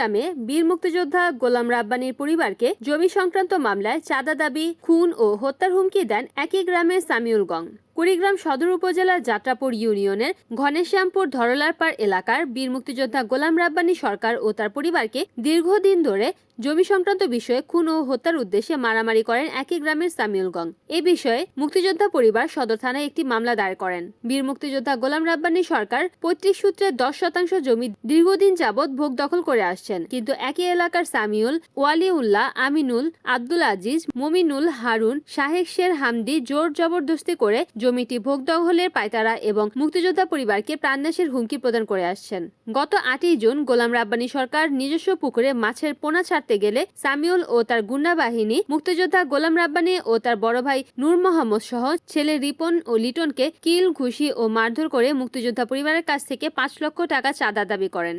গ্রামে বীর মুক্তিযোদ্ধা গোলাম রাব্বানির পরিবারকে জমি সংক্রান্ত মামলায় চাঁদা দাবি, খুন ও হত্যার হুমকি দেন একই গ্রামের সামিউল গং। কুড়িগ্রাম সদর উপজেলার যাত্রাপুর ইউনিয়নের ঘনেশ্যামপুর ধরলারপাড় এলাকার বীর মুক্তিযোদ্ধা গোলাম রাব্বানী সরকার ও তার পরিবারকে দীর্ঘদিন ধরে জমি সংক্রান্ত বিষয়ে খুন ও হত্যার উদ্দেশ্যে মারামারি করেন একই গ্রামের সামিউল গং। এই বিষয়ে মুক্তিযোদ্ধা পরিবার সদর থানায় একটি মামলা দায়ের করেন। বীর মুক্তিযোদ্ধা গোলাম রাব্বানী সরকার পৈতৃক সূত্রে দশ শতাংশ জমি দীর্ঘদিন যাবৎ ভোগ দখল করে আসছেন। কিন্তু একই এলাকার সামিউল ওয়ালিউল্লাহ আমিনুল, আব্দুল আজিজ, মমিনুল হারুন, শাহেক শের হামদি জোর জবরদস্তি করে জমিটি ভোগ দখলের পায়তারা এবং মুক্তিযোদ্ধা পরিবারকে প্রাণনাশের হুমকি প্রদান করে আসছেন। গত আটই জুন গোলাম রাব্বানী সরকার নিজস্ব পুকুরে মাছের পোনা ছাড়তে গেলে সামিউল ও তার গুন্ডা বাহিনী, মুক্তিযোদ্ধা গোলাম রাব্বানী ও তার বড় ভাই নূর মোহাম্মদ সহ ছেলে রিপন ও লিটনকে কিল, ঘুষি ও মারধর করে মুক্তিযোদ্ধা পরিবারের কাছ থেকে পাঁচ লক্ষ টাকা চাঁদা দাবি করেন।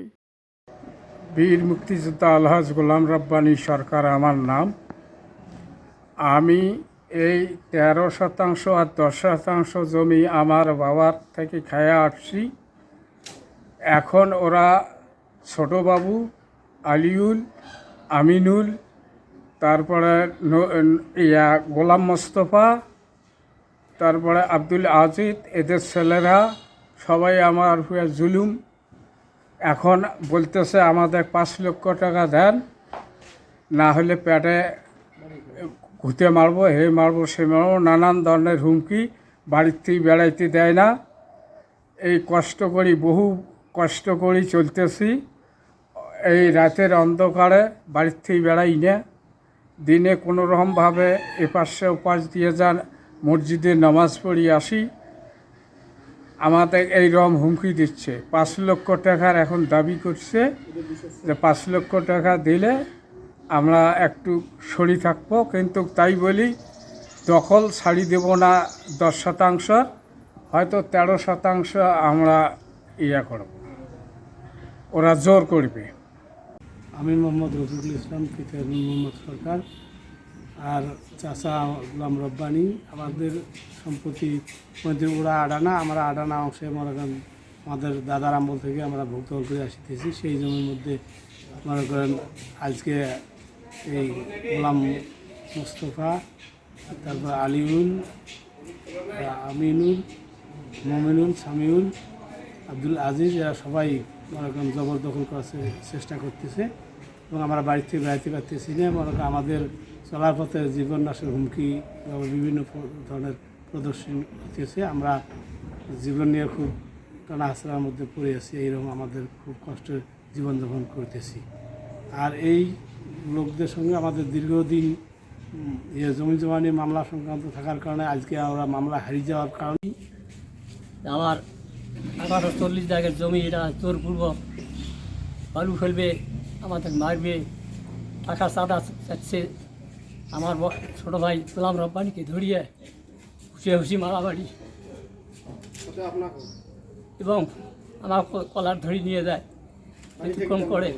বীর মুক্তিযোদ্ধা আলহাজ গোলাম রব্বানী সরকার, আমার নাম। আমি এই তেরো শতাংশ আর দশ শতাংশ জমি আমার বাবার থেকে খায়া আসছি। এখন ওরা ছোটবাবু আলিউল, আমিনুল, তারপরে ইয়া গোলাম মোস্তফা, তারপরে আব্দুল আজিদ এদের ছেলেরা, সবাই আমার হুয়ে জুলুম। এখন বলতেছে আমাদের পাঁচ লক্ষ টাকা দেন, না হলে পেটে ঘুতে মারবো হে মারবো, সে মারবো, নানান ধরনের হুমকি থেকে বেড়াইতে দেয় না। এই কষ্ট করি, বহু কষ্ট করি চলতেছি। এই রাতের অন্ধকারে থেকে বেড়াই না। দিনে কোনো রকমভাবে এপাশে ওপাশ দিয়ে যান, মসজিদে নামাজ পড়ি আসি। আমাদের এই রকম হুমকি দিচ্ছে। পাঁচ লক্ষ টাকার এখন দাবি করছে যে পাঁচ লক্ষ টাকা দিলে আমরা একটু সরি থাকব, কিন্তু তাই বলি দখল ছাড়ি দেব না দশ শতাংশ, হয়তো তেরো শতাংশ আমরা ইয়া করব। ওরা জোর করবে। আমি মোহাম্মদ রফিকুল ইসলাম পিতা মোহাম্মদ সরকার, আর চাষা গুলাম রব্বানি, আমাদের সম্পত্তি মধ্যে ওরা আডানা আমরা আডানা অংশে মনে করেন আমাদের দাদার আমল থেকে আমরা ভুক্তভোগ করে আসিতেছি, সেই জমির মধ্যে মনে করেন আজকে এই গোলাম মুস্তফা, তারপর আলিউল আমিনুল, মমিনুল, সামিউল, আব্দুল আজিজ, এরা সবাই মনে জবরদখল করার চেষ্টা করতেছে এবং আমরা বাড়ি থেকে বেড়াতে পারতেছি না। মনে আমাদের চলার পথে জীবন নাশের হুমকি বিভিন্ন ধরনের প্রদর্শন হতেছে আমরা জীবন নিয়ে খুব টানা হাসরার মধ্যে পড়ে আছি, এইরকম আমাদের খুব কষ্টের জীবনযাপন করতেছি। আর এই লোকদের সঙ্গে আমাদের দীর্ঘদিন ইয়ে জমি জমা নিয়ে মামলা সংক্রান্ত থাকার কারণে আজকে আমরা মামলা হারিয়ে যাওয়ার কারণে আমার আঠারো চল্লিশ জায়গার জমি এটা জোরপূর্বক বালু ফেলবে আমাদের মারবে টাকা চাঁদা চাচ্ছে। আমার ছোট ভাই গোলাম রব্বানিকে ধরিয়ে হুসিয়ে হুসি মারামারি এবং আমার কলার ধরি নিয়ে যায়। অতিক্রম করে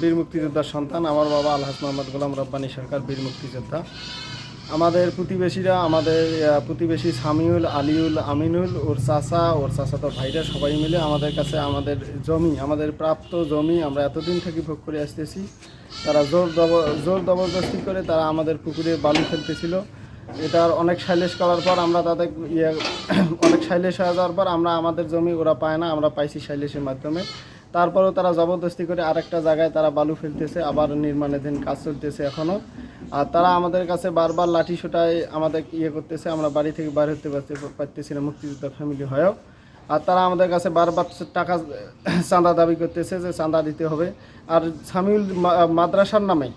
বীর মুক্তিযোদ্ধার সন্তান, আমার বাবা আলহাজ মোহাম্মদ গোলাম রব্বানী সরকার বীর মুক্তিযোদ্ধা। আমাদের প্রতিবেশীরা, আমাদের প্রতিবেশী সামিউল, আলিউল, আমিনুল, ওর চাচা ওর চাচা তো ভাইরা সবাই মিলে আমাদের কাছে আমাদের জমি, আমাদের প্রাপ্ত জমি আমরা এতদিন থেকে ভোগ করে আসতেছি। তারা জোর দব জোর জবরদস্তি করে তারা আমাদের পুকুরে বালু ফেলতেছিল। এটার অনেক সাইলেশ করার পর আমরা তাদের ইয়ে অনেক সাইলেশ হয়ে যাওয়ার পর আমরা আমাদের জমি ওরা পায় না, আমরা পাইছি সাইলেশের মাধ্যমে। তারপরেও তারা জবরদস্তি করে আরেকটা জায়গায় তারা বালু ফেলতেছে, আবার নির্মাণাধীন কাজ চলতেছে এখনও আর তারা আমাদের কাছে বারবার লাঠি সোটায় আমাদের ইয়ে করতেছে, আমরা বাড়ি থেকে বাইর হতে পারতে, পারতেছি না, মুক্তিযোদ্ধা ফ্যামিলি হয়েও। আর তারা আমাদের কাছে বারবার টাকা চাঁদা দাবি করতেছে যে চাঁদা দিতে হবে। আর সামিউল মাদ্রাসার নামে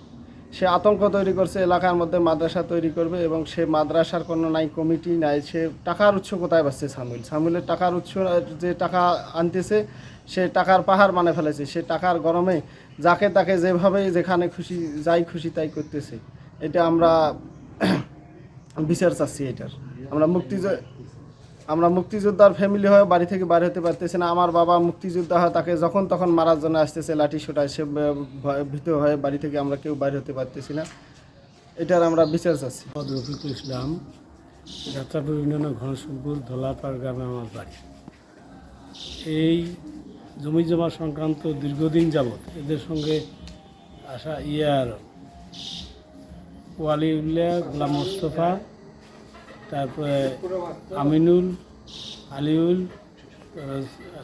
সে আতঙ্ক তৈরি করছে, এলাকার মধ্যে মাদ্রাসা তৈরি করবে এবং সে মাদ্রাসার কোনো নাই, কমিটি নাই, সে টাকার উৎস কোথায় পাচ্ছে সামিল? সামিলের টাকার উৎস, যে টাকা আনতেছে, সে টাকার পাহাড় মানে ফেলেছে, সে টাকার গরমে যাকে তাকে যেভাবে যেখানে খুশি, যাই খুশি তাই করতেছে। এটা আমরা বিচার চাচ্ছি এটার। আমরা মুক্তিযুদ্ধ আমরা মুক্তিযোদ্ধার ফ্যামিলি হয়ে বাড়ি থেকে বাইরে হতে পারতেছি না। আমার বাবা মুক্তিযোদ্ধা হয়, তাকে যখন তখন মারার জন্য আসতেছে, লাঠি সোটায় সে ভীত হয়ে বাড়ি থেকে আমরা কেউ বাইরে হতে পারতেছি না। এটার আমরা বিচার চাচ্ছি। রফিকুল ইসলাম, যাত্রাপুর ইউনিয়নের ঘনশ্যামপুর ধলাপাড় গ্রামে আমার বাড়ি। এই জমি জমা সংক্রান্ত দীর্ঘদিন যাবৎ এদের সঙ্গে আসা ইয়ার ওয়ালিউল্লাহ গোলাম মোস্তফা তারপরে আমিনুল, আলিউল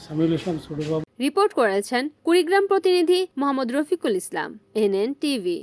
সামিউল ইসলাম, ছোটবাবু। রিপোর্ট করেছেন কুড়িগ্রাম প্রতিনিধি মোহাম্মদ রফিকুল ইসলাম, এনএন টিভি।